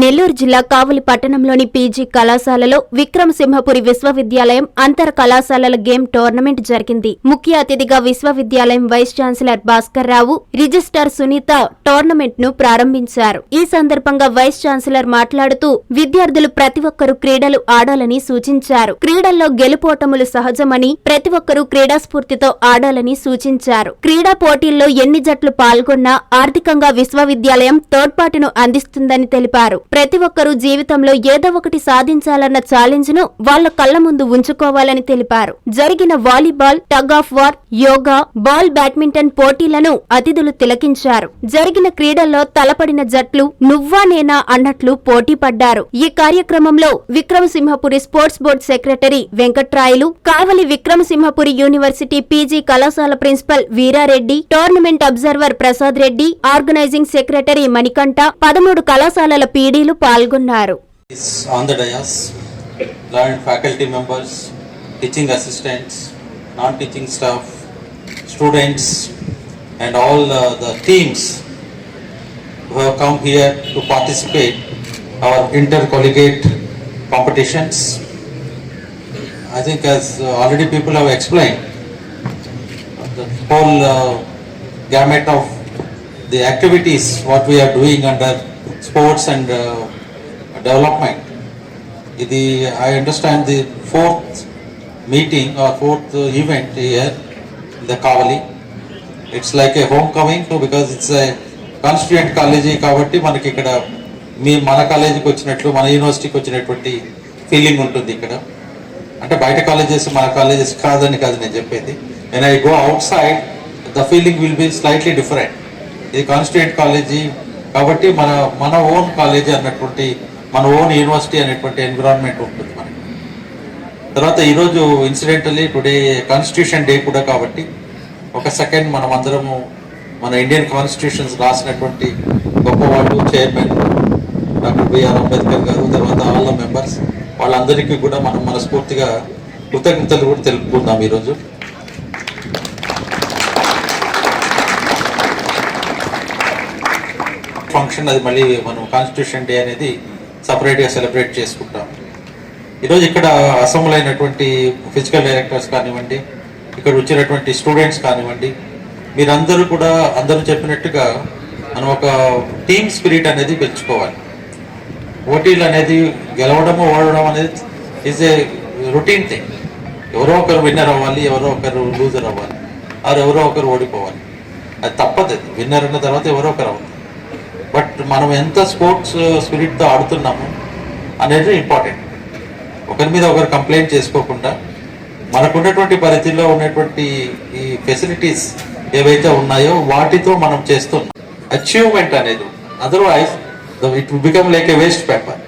నెల్లూరు జిల్లా కావలి పట్టణంలోని పీజీ కళాశాలలో విక్రమసింహపురి విశ్వవిద్యాలయం అంతర కళాశాలల గేమ్ టోర్నమెంట్ జరిగింది. ముఖ్య అతిథిగా విశ్వవిద్యాలయం vice chancellor Bhaskar Rao registrar Sunitha టోర్నమెంట్ను ప్రారంభించారు. ఈ సందర్భంగా వైస్ ఛాన్సలర్ మాట్లాడుతూ విద్యార్థులు ప్రతి ఒక్కరూ క్రీడలు ఆడాలని సూచించారు. క్రీడల్లో గెలుపోటములు సహజమని ప్రతి ఒక్కరూ క్రీడాస్ఫూర్తితో ఆడాలని సూచించారు. క్రీడా పోటీల్లో ఎన్ని జట్లు పాల్గొన్నా ఆర్థికంగా విశ్వవిద్యాలయం తోడ్పాటును అందిస్తుందని తెలిపారు. ప్రతి ఒక్కరూ జీవితంలో ఏదో ఒకటి సాధించాలన్న ఛాలెంజ్ను వాళ్ళ కళ్ళ ముందు ఉంచుకోవాలని తెలిపారు. జరిగిన volleyball tug of war yoga ball badminton పోటీలను అతిథులు తిలకించారు. జరిగిన క్రీడల్లో తలపడిన జట్లు నువ్వా నేనా అన్నట్లు పోటీ పడ్డారు. ఈ కార్యక్రమంలో Vikramasimhapuri sports board secretary Venkatrayalu Kavali Vikramasimhapuri university PG కళాశాల principal Veerareddy tournament observer Prasad Reddy organizing secretary Manikanta పదమూడు కళాశాలల పీడీలు పాల్గొన్నారు is on the dais, learned faculty members, teaching assistants, non-teaching staff, students, and all uh, the teams who have come here to participate our intercollegiate competitions. I think as uh, already people have explained, the whole uh, gamut of the activities what we are doing under sports and uh, development. ఇది I understand the fourth meeting or fourth event year the Kavali it's like a home coming to because it's a constituent college కాబట్టి మనకి ఇక్కడ మీ మన కాలేజీకి వచ్చినట్లు మన యూనివర్సిటీకి వచ్చినటువంటి ఫీలింగ్ ఉంటుంది ఇక్కడ. అంటే బయట కాలేజెస్ మన కాలేజెస్ కాదని కాదు నేను చెప్పేది. నేను I go outside the feeling will be slightly different ఇది కాన్స్టిట్యూంట్ కాలేజీ కాబట్టి మన మన ఓన్ కాలేజీ అన్నటువంటి మన ఓన్ యూనివర్సిటీ అనేటువంటి ఎన్విరాన్మెంట్ ఉంటుంది మనకి. తర్వాత ఈరోజు ఇన్సిడెంటలీ టుడే కాన్స్టిట్యూషన్ డే కూడా కాబట్టి ఒక సెకండ్ మనం అందరము మన ఇండియన్ కాన్స్టిట్యూషన్స్ రాసినటువంటి గొప్పవాళ్ళు చైర్మన్ డాక్టర్ బిఆర్ అంబేద్కర్ గారు తర్వాత ఆల్ మెంబర్స్ వాళ్ళందరికీ కూడా మనం మనస్ఫూర్తిగా కృతజ్ఞతలు కూడా తెలుపుకుందాం ఈరోజు. ఫంక్షన్ అది మళ్ళీ మనం కాన్స్టిట్యూషన్ డే అనేది సపరేట్గా సెలబ్రేట్ చేసుకుంటాం. ఈరోజు ఇక్కడ అసెంబ్లీ అయినటువంటి ఫిజికల్ డైరెక్టర్స్ కానివ్వండి ఇక్కడ వచ్చినటువంటి స్టూడెంట్స్ కానివ్వండి మీరందరూ కూడా అందరూ చెప్పినట్టుగా మనం ఒక టీమ్ స్పిరిట్ అనేది పెంచుకోవాలి. పోటీలు అనేది గెలవడము ఓడడం అనేది ఈజ్ ఏ రొటీన్ థింగ్ ఎవరో ఒకరు విన్నర్ అవ్వాలి ఎవరో ఒకరు లూజర్ అవ్వాలి ఆరు ఎవరో ఒకరు ఓడిపోవాలి. అది తప్పదు విన్నర్ అన్న తర్వాత ఎవరో ఒకరు అవ్వాలి మనం ఎంత స్పోర్ట్స్ స్పిరిట్తో uh, ఆడుతున్నాము అనేది ఇంపార్టెంట్ ఒకరి మీద ఒకరు కంప్లైంట్ చేసుకోకుండా మనకున్నటువంటి పరిధిలో ఉన్నటువంటి ఈ ఫెసిలిటీస్ ఏవైతే ఉన్నాయో వాటితో మనం చేస్తున్నాం అచీవ్మెంట్ అనేది otherwise it become like a waste paper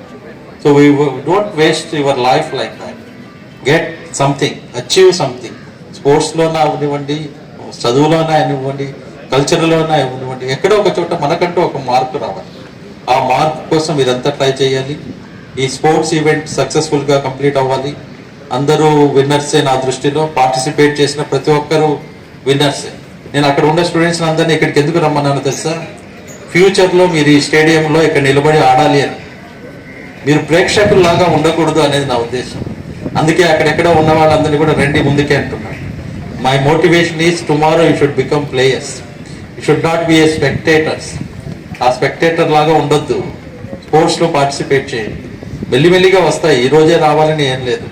so we don't waste your life like that get something achieve something స్పోర్ట్స్లోనా అవనివ్వండి చదువులోనా అనివ్వండి కల్చర్లోనా ఇవ్వండి ఎక్కడో ఒక చోట మనకంటూ ఒక మార్పు రావాలి. ఆ మార్క్ కోసం ఇదంతా ట్రై చేయాలి. ఈ స్పోర్ట్స్ ఈవెంట్ సక్సెస్ఫుల్గా కంప్లీట్ అవ్వాలి. అందరూ విన్నర్సే నా దృష్టిలో. పార్టిసిపేట్ చేసిన ప్రతి ఒక్కరూ విన్నర్సే. నేను అక్కడ ఉన్న స్టూడెంట్స్ అందరినీ ఇక్కడికి ఎందుకు రమ్మన్నాను తెలుసా? ఫ్యూచర్లో మీరు ఈ స్టేడియంలో ఇక్కడ నిలబడి ఆడాలి అని. మీరు ప్రేక్షకుల్లాగా ఉండకూడదు అనేది నా ఉద్దేశం. అందుకే అక్కడెక్కడ ఉన్న వాళ్ళందరినీ కూడా రండి ముందుకే అంటున్నాను. My motivation is tomorrow you should become players should not be a spectators ఆ స్పెక్టేటర్ లాగా ఉండొద్దు. స్పోర్ట్స్లో పార్టిసిపేట్ చేయండి. మెల్లిమెల్లిగా వస్తాయి. ఈ రోజే రావాలని ఏం లేదు.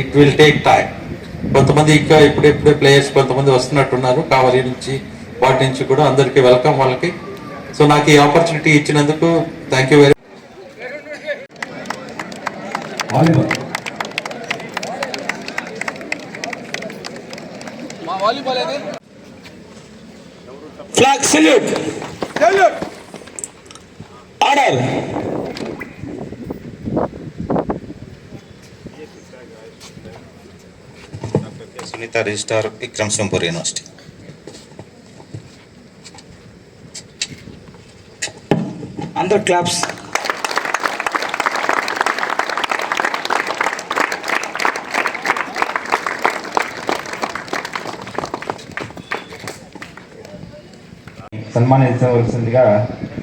ఇట్ విల్ టేక్ టైం కొంతమంది ఇంకా ఇప్పుడిప్పుడే ప్లేయర్స్ కొంతమంది వస్తున్నట్టున్నారు. కావాలి నుంచి వాటి నుంచి కూడా అందరికీ వెల్కమ్ వాళ్ళకి. సో నాకు ఈ ఆపర్చునిటీ ఇచ్చినందుకు thank you very volleyball Flag salute. Salute. Honor. Sunita Registrar, Ikram Sampur University. Under claps. సన్మానించవలసిందిగా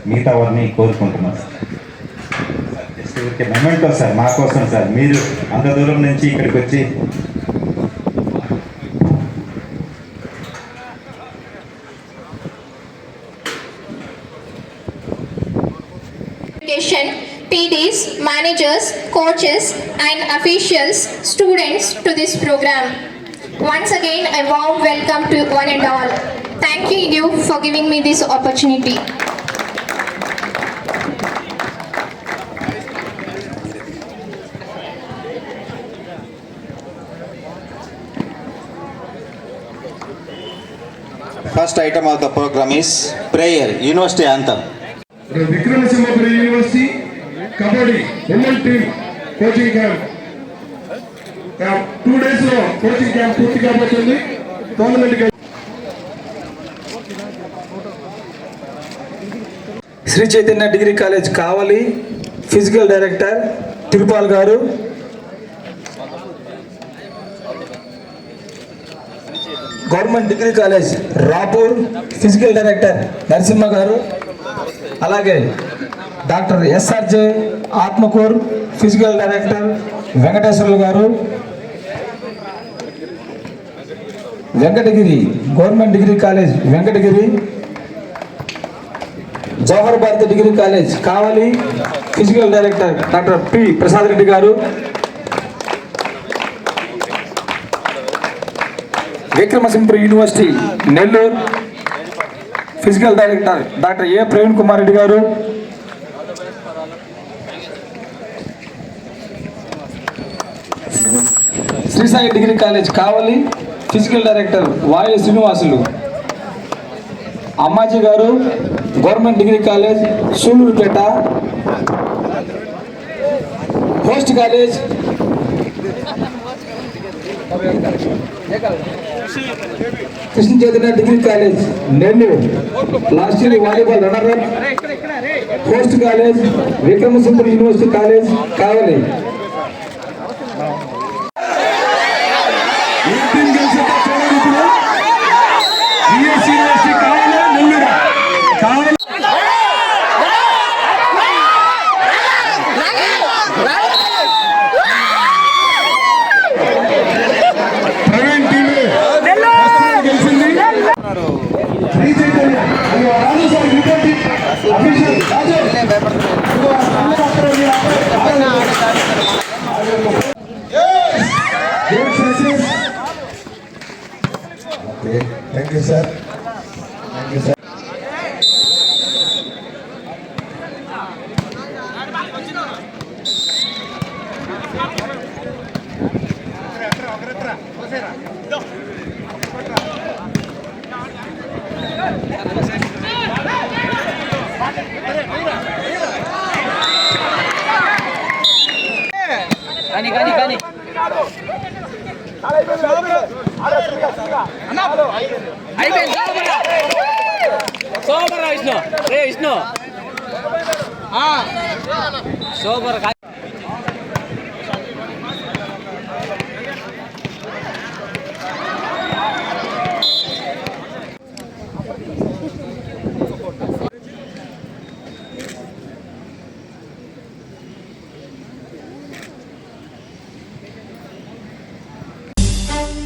మిగతా వారిని కోరుకుంటున్నాను ఊరికే మెమెంటో సార్ మా కోసం సార్ మీరు అంత దూరం నుంచి ఇక్కడికి వచ్చి PDs, managers, coaches, and officials, students to this program. Once again, a warm welcome to one and all. Thank you for giving me this opportunity. First item of the program is prayer, University Anthem. Vikramasimhapuri university kabaddi women team coaching camp two డేస్లో coaching camp పూర్తి కాబోతుంది tournament Sri Chaitanya degree college Kavali physical director Tirupal garu. Government degree college Rapur physical director Narasimha garu. అలాగే doctor SRJ Atmakur physical director Venkateswarlu garu. Venkatagiri government degree college Venkatagiri Jawahar Bharathi degree college Kavali physical director doctor P Prasad Reddy garu. Vikramasimhapuri university Nellore. Physical director doctor A Praveen Kumar Reddy garu. Srisai degree college Kavali physical director Vayu Srinivasulu. Ammaji garu. Government degree college Sullurpeta post college Krishna Chaitanya degree college Nellore last year volleyball runner post college Vikramasimhudu university college Kavali A team గెలిచిందో చూడండి ఇప్పుడు BSc university కావాలా నెల్లూరా కావాలి Praveen team గెలిచింది శ్రీ చైతన్య అయ్యో Raju sir cricket team official Raju ఇదిగో అందరూ అక్కడ మీరు you, sir. సూపర్ రా. విష్ణు. రే విష్ణు. సూపర్